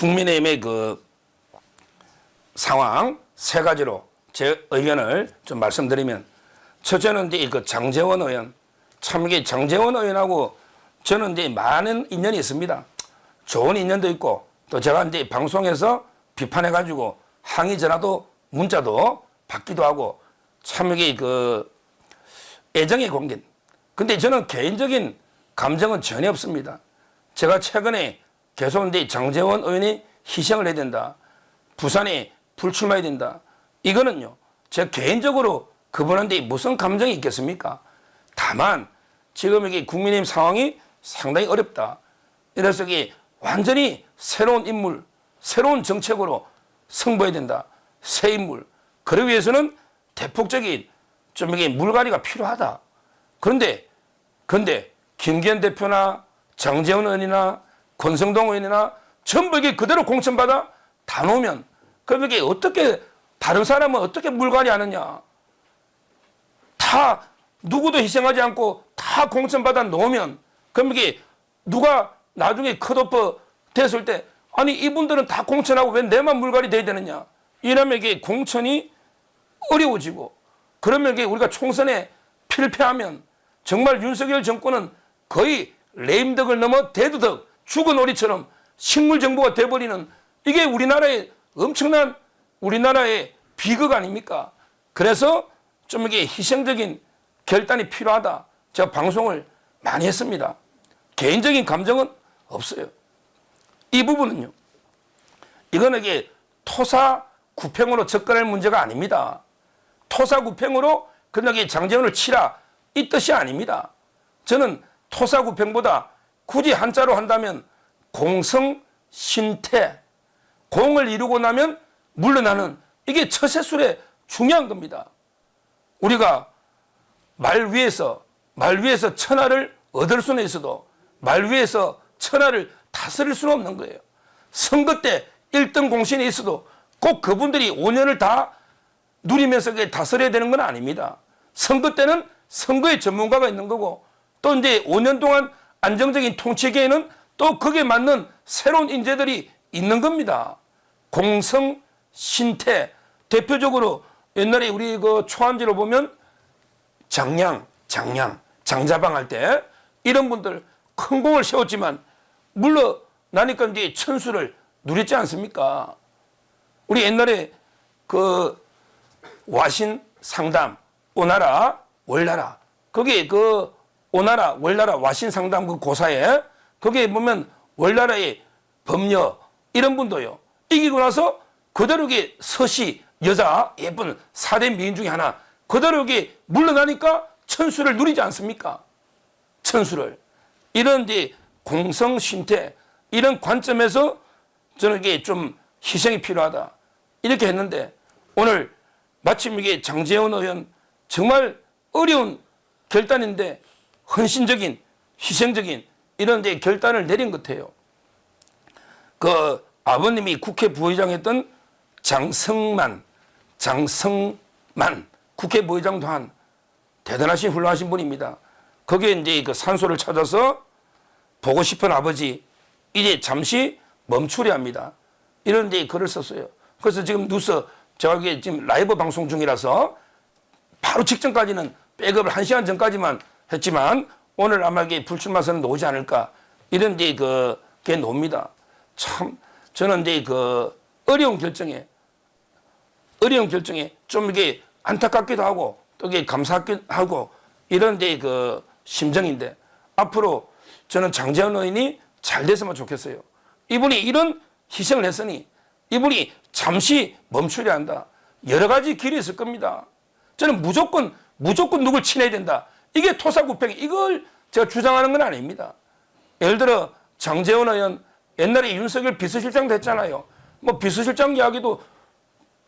국민의힘의 그 상황 세 가지로 제 의견을 좀 말씀드리면 첫째는 이제 그 장재원 의원 참 이게 장재원 의원하고 저는 이제 많은 인연이 있습니다. 좋은 인연도 있고 또 제가 이제 방송에서 비판해 가지고 항의 전화도 문자도 받기도 하고 참 이게 그 애정의 공간. 근데 저는 개인적인 감정은 전혀 없습니다. 제가 최근에 이제 장재원 의원이 희생을 해야 된다. 부산에 불출마해야 된다. 이거는요. 제가 개인적으로 그분한테 무슨 감정이 있겠습니까? 다만 지금 이게 국민의힘 상황이 상당히 어렵다. 이래서 이게 완전히 새로운 인물, 새로운 정책으로 승부해야 된다. 새 인물. 그러기 위해서는 대폭적인 좀 이게 물갈이가 필요하다. 그런데 그런데 김기현 대표나 장재원 의원이나 권성동 의원이나 전부 이게 그대로 공천받아 다 놓으면 그럼 이게 어떻게 다른 사람은 어떻게 물갈이 하느냐? 다 누구도 희생하지 않고 다 공천받아 놓으면 그럼 이게 누가 나중에 컷오프 됐을 때 아니 이분들은 다 공천하고 왜 내만 물갈이 돼야 되느냐? 이러면 이게 공천이 어려워지고 그러면 이게 우리가 총선에 필패하면 정말 윤석열 정권은 거의 레임덕을 넘어 대두덕 죽은 오리처럼 식물 정부가 돼버리는 이게 우리나라의 엄청난 우리나라의 비극 아닙니까? 그래서 좀 이게 희생적인 결단이 필요하다. 제가 방송을 많이 했습니다. 개인적인 감정은 없어요. 이 부분은요. 이거는 이게 토사 구팽으로 접근할 문제가 아닙니다. 토사 구팽으로 그냥 이 장재원을 치라 이 뜻이 아닙니다. 저는 토사 구팽보다 굳이 한자로 한다면 공성 신태 공을 이루고 나면 물러나는 이게 처세술의 중요한 겁니다. 우리가 말 위에서 말 위에서 천하를 얻을 수는 있어도 말 위에서 천하를 다스릴 수는 없는 거예요. 선거 때 1등 공신이 있어도 꼭 그분들이 5년을 다 누리면서 다스려야 되는 건 아닙니다. 선거 때는 선거의 전문가가 있는 거고 또 이제 5년 동안 안정적인 통치기에는 또 그게 맞는 새로운 인재들이 있는 겁니다. 공성, 신태 대표적으로 옛날에 우리 그 초안지로 보면 장량, 장량, 장자방 할 때 이런 분들 큰 공을 세웠지만 물러 나니까 이제 천수를 누렸지 않습니까? 우리 옛날에 그 와신 상담 오나라 월나라 거기 그 오나라 월나라 와신 상담 그 고사에 거기에 보면 월나라의 법녀 이런 분도요. 이기고 나서 그대로 게 서시 여자 예쁜 사대 미인 중에 하나 그대로 게 물러나니까 천수를 누리지 않습니까? 천수를. 이런 이제 공성 신태 이런 관점에서 저는 이게 좀 희생이 필요하다. 이렇게 했는데 오늘 마침 이게 장재원 의원 정말 어려운 결단인데 헌신적인 희생적인 이런 데 결단을 내린 것 같아요. 그 아버님이 국회 부의장 했던 장성만, 장성만 국회 부의장도 한 대단하신 훌륭하신 분입니다. 거기에 이제 그 산소를 찾아서 보고 싶은 아버지 이제 잠시 멈추려 합니다. 이런 데 글을 썼어요. 그래서 지금 뉴스 제가 지금 라이브 방송 중이라서 바로 직전까지는 백업을 한 시간 전까지만 했지만 오늘 아마 이게 불출마 선언 나오지 않을까 이런 이제 그게 나옵니다. 참 저는 이제 그 어려운 결정에 어려운 결정에 좀 이게 안타깝기도 하고 또 이게 감사하기도 하고 이런 이제 그 심정인데 앞으로 저는 장재현 의원이 잘 됐으면 좋겠어요. 이분이 이런 희생을 했으니 이분이 잠시 멈추려 한다. 여러 가지 길이 있을 겁니다. 저는 무조건 무조건 누굴 친해야 된다. 이게 토사구팽 이걸 제가 주장하는 건 아닙니다. 예를 들어 장재원 의원 옛날에 윤석열 비서실장도 했잖아요. 뭐 비서실장 이야기도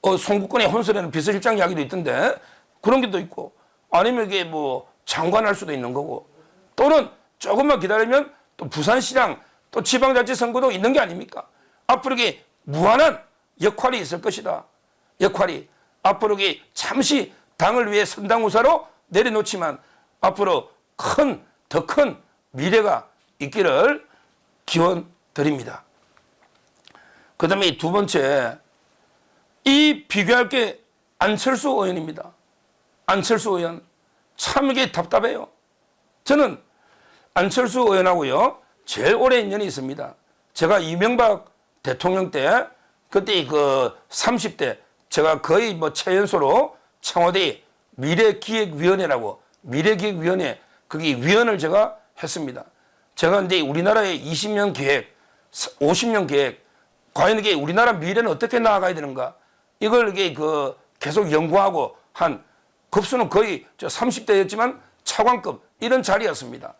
어, 송국권의 혼설에는 비서실장 이야기도 있던데 그런 게도 있고 아니면 이게 뭐 장관할 수도 있는 거고 또는 조금만 기다리면 또 부산시장 또 지방자치 선거도 있는 게 아닙니까? 앞으로 이게 무한한 역할이 있을 것이다. 역할이 앞으로 이게 잠시 당을 위해 선당우사로 내려놓지만 앞으로 큰 더 큰 미래가 있기를 기원 드립니다. 그 다음에 두 번째, 이 비교할 게 안철수 의원입니다. 안철수 의원. 참 이게 답답해요. 저는 안철수 의원하고요, 제일 오래 인연이 있습니다. 제가 이명박 대통령 때, 그때 그 30대, 제가 거의 뭐 최연소로 청와대 미래기획위원회라고, 미래기획위원회, 거기 위원을 제가 했습니다. 제가 이제 우리나라의 20년 계획, 50년 계획, 과연 이게 우리나라 미래는 어떻게 나아가야 되는가, 이걸 이게 그 계속 연구하고 한 급수는 거의 저 30대였지만 차관급 이런 자리였습니다.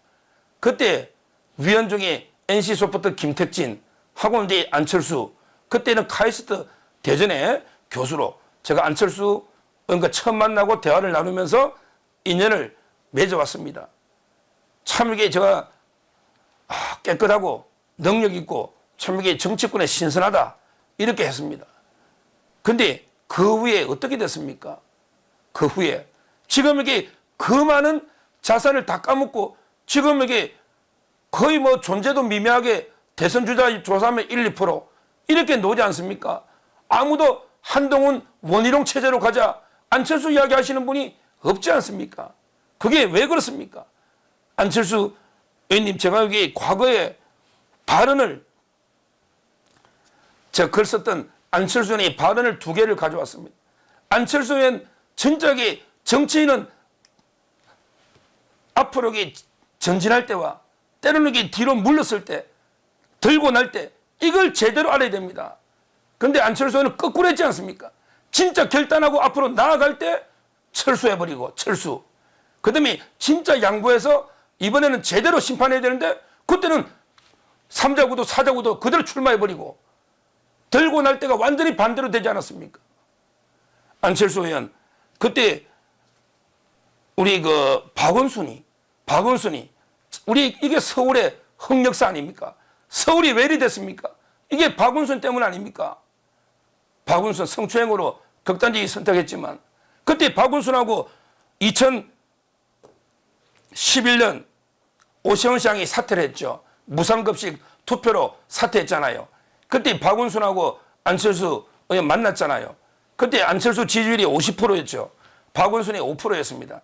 그때 위원 중에 NC 소프트 김택진 하고 이제 안철수 그때는 카이스트 대전에 교수로 제가 안철수 의원과 처음 만나고 대화를 나누면서 인연을 맺어왔습니다. 참 이게 제가 아, 깨끗하고 능력 있고 참 이게 정치권에 신선하다 이렇게 했습니다. 근데 그 후에 어떻게 됐습니까? 그 후에 지금 이게 그 많은 자산을 다 까먹고 지금 이게 거의 뭐 존재도 미미하게 대선 주자 조사하면 1, 2% 이렇게 놓지 않습니까? 아무도 한동훈 원희룡 체제로 가자 안철수 이야기 하시는 분이 없지 않습니까? 그게 왜 그렇습니까? 안철수 의원님 제가 여기 과거에 발언을 제가 글 썼던 안철수 의원의 발언을 두 개를 가져왔습니다. 안철수 의원 진작에 정치인은 앞으로 전진할 때와 때로는 뒤로 물렀을 때 들고 날 때 이걸 제대로 알아야 됩니다. 그런데 안철수 의원은 거꾸로 했지 않습니까? 진짜 결단하고 앞으로 나아갈 때 철수해버리고 철수. 그 다음에 진짜 양보해서 이번에는 제대로 심판해야 되는데 그때는 3자구도 4자구도 그대로 출마해버리고 들고 날 때가 완전히 반대로 되지 않았습니까? 안철수 의원 그때 우리 그 박원순이 박원순이 우리 이게 서울의 흑역사 아닙니까? 서울이 왜 이리 됐습니까? 이게 박원순 때문 아닙니까? 박원순 성추행으로 극단적인 선택했지만 그때 박원순하고 2011년 오세훈 시장이 사퇴를 했죠. 무상급식 투표로 사퇴했잖아요. 그때 박원순하고 안철수 의원 만났잖아요. 그때 안철수 지지율이 50%였죠. 박원순이 5%였습니다.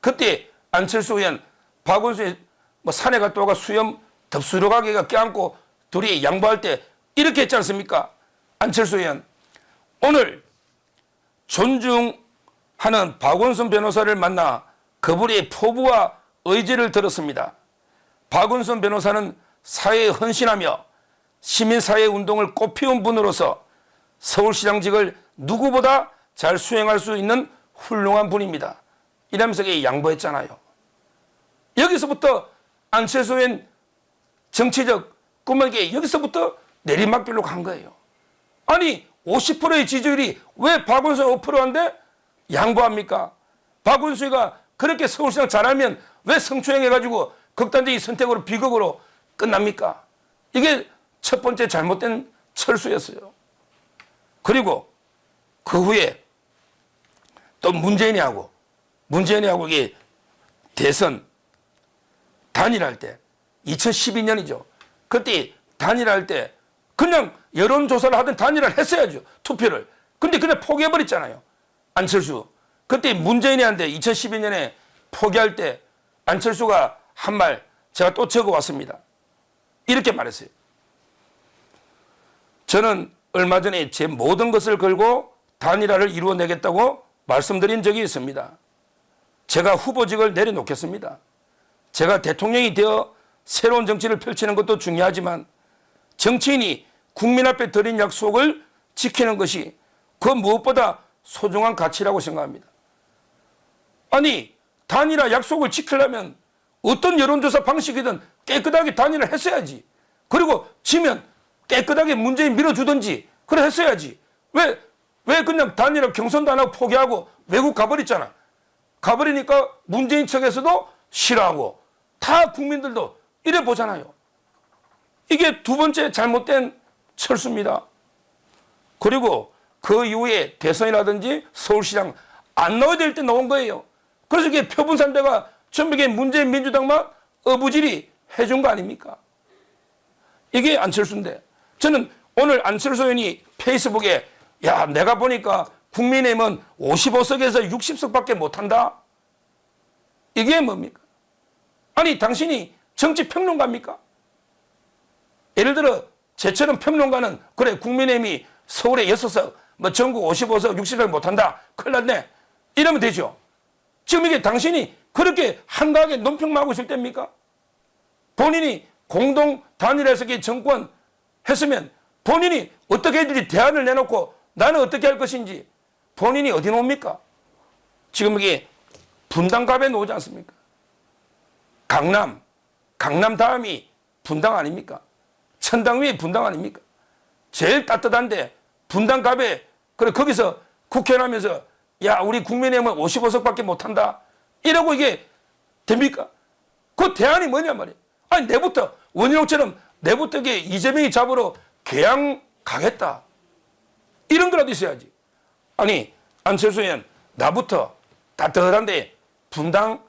그때 안철수 의원 박원순이 뭐 산에 갔다 와가 수염 덥수룩하게가 껴안고 둘이 양보할 때 이렇게 했지 않습니까? 안철수 의원 오늘 존중 하는 박원순 변호사를 만나 그분의 포부와 의지를 들었습니다. 박원순 변호사는 사회에 헌신하며 시민사회 운동을 꽃피운 분으로서 서울시장직을 누구보다 잘 수행할 수 있는 훌륭한 분입니다. 이게 양보했잖아요. 여기서부터 안철수 의원 정치적 꿈에게 여기서부터 내리막길로 간 거예요. 아니 50%의 지지율이 왜 박원순 5%인데 양보합니까? 박원순이가 그렇게 서울시장 잘하면 왜 성추행해가지고 극단적인 선택으로 비극으로 끝납니까? 이게 첫 번째 잘못된 철수였어요. 그리고 그 후에 또 문재인이 하고 문재인이 하고 이게 대선 단일할 때 2012년이죠. 그때 단일할 때 그냥 여론조사를 하든 단일화를 했어야죠. 투표를. 근데 그냥 포기해버렸잖아요. 안철수. 그때 문재인이 한데 2012년에 포기할 때 안철수가 한 말 제가 또 적어 왔습니다. 이렇게 말했어요. 저는 얼마 전에 제 모든 것을 걸고 단일화를 이루어내겠다고 말씀드린 적이 있습니다. 제가 후보직을 내려놓겠습니다. 제가 대통령이 되어 새로운 정치를 펼치는 것도 중요하지만 정치인이 국민 앞에 드린 약속을 지키는 것이 그 무엇보다 소중한 가치라고 생각합니다. 아니 단일화 약속을 지키려면 어떤 여론조사 방식이든 깨끗하게 단일화 했어야지. 그리고 지면 깨끗하게 문재인 밀어주든지 그래 했어야지. 왜, 왜 그냥 단일화 경선도 안 하고 포기하고 외국 가버렸잖아. 가버리니까 문재인 측에서도 싫어하고 다 국민들도 이래 보잖아요. 이게 두 번째 잘못된 철수입니다. 그리고 그 이후에 대선이라든지 서울시장 안 넣어야 될때 넣은 거예요. 그래서 이게 표분산대가 이게 문재인 민주당만 어부질이 해준 거 아닙니까? 이게 안철수인데 저는 오늘 안철수 의원이 페이스북에 야 내가 보니까 국민의힘은 55석에서 60석밖에 못한다. 이게 뭡니까? 아니 당신이 정치 평론가입니까? 예를 들어 제처럼 평론가는 그래 국민의힘이 서울에 6석, 뭐 전국 55석, 60석 못한다. 큰일 났네. 이러면 되죠. 지금 이게 당신이 그렇게 한가하게 논평하고 있을 때입니까? 본인이 공동 단일해석의 정권 했으면 본인이 어떻게 해야지 대안을 내놓고 나는 어떻게 할 것인지 본인이 어디 놓습니까? 지금 이게 분당갑에 놓지 않습니까? 강남, 강남 다음이 분당 아닙니까? 천당 위에 분당 아닙니까? 제일 따뜻한데 분당갑에 그래 거기서 국회의원 하면서 야 우리 국민의힘은 55석밖에 못한다 이러고 이게 됩니까? 그 대안이 뭐냐 말이에요. 아니 내부터 원희룡처럼 내부터 이게 이재명이 잡으러 개항 가겠다 이런 거라도 있어야지. 아니 안철수 의원 나부터 따뜻한데 분당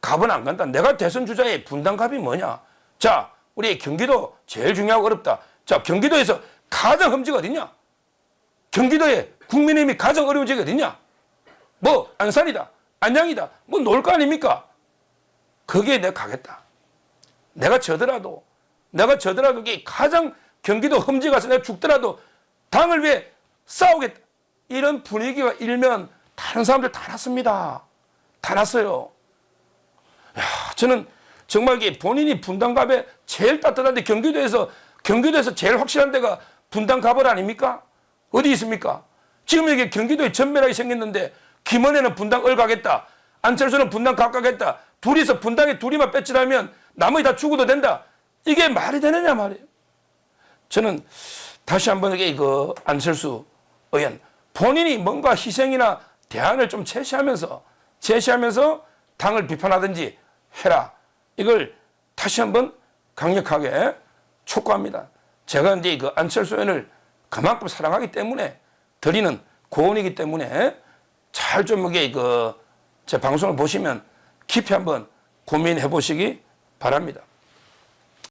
갑은 안 간다. 내가 대선 주자의 분당 갑이 뭐냐? 자, 우리 경기도 제일 중요하고 어렵다. 자, 경기도에서 가장 험지가 어디냐? 경기도에 국민의힘이 가장 어려운 지역이 어디냐? 뭐 안산이다, 안양이다, 뭐 놀 거 아닙니까? 거기에 내가 가겠다. 내가 져더라도, 내가 져더라도 이게 가장 경기도 험지 가서 내가 죽더라도 당을 위해 싸우겠다. 이런 분위기가 일면 다른 사람들 다 났습니다. 다 났어요. 야, 저는 정말 본인이 분당갑에 제일 따뜻한데 경기도에서 경기도에서 제일 확실한 데가 분당갑을 아닙니까? 어디 있습니까? 지금 이게 경기도에 전멸하게 생겼는데 김원혜는 분당 을 가겠다. 안철수는 분당 각 가겠다. 둘이서 분당에 둘이만 배치하면 나머지 다 죽어도 된다. 이게 말이 되느냐 말이에요. 저는 다시 한번 이게 그 안철수 의원 본인이 뭔가 희생이나 대안을 좀 제시하면서 제시하면서 당을 비판하든지 해라. 이걸 다시 한번 강력하게 촉구합니다. 제가 이제 그 안철수 의원을 그만큼 사랑하기 때문에 드리는 고언이기 때문에 잘 좀 이게 그 제 방송을 보시면 깊이 한번 고민해 보시기 바랍니다.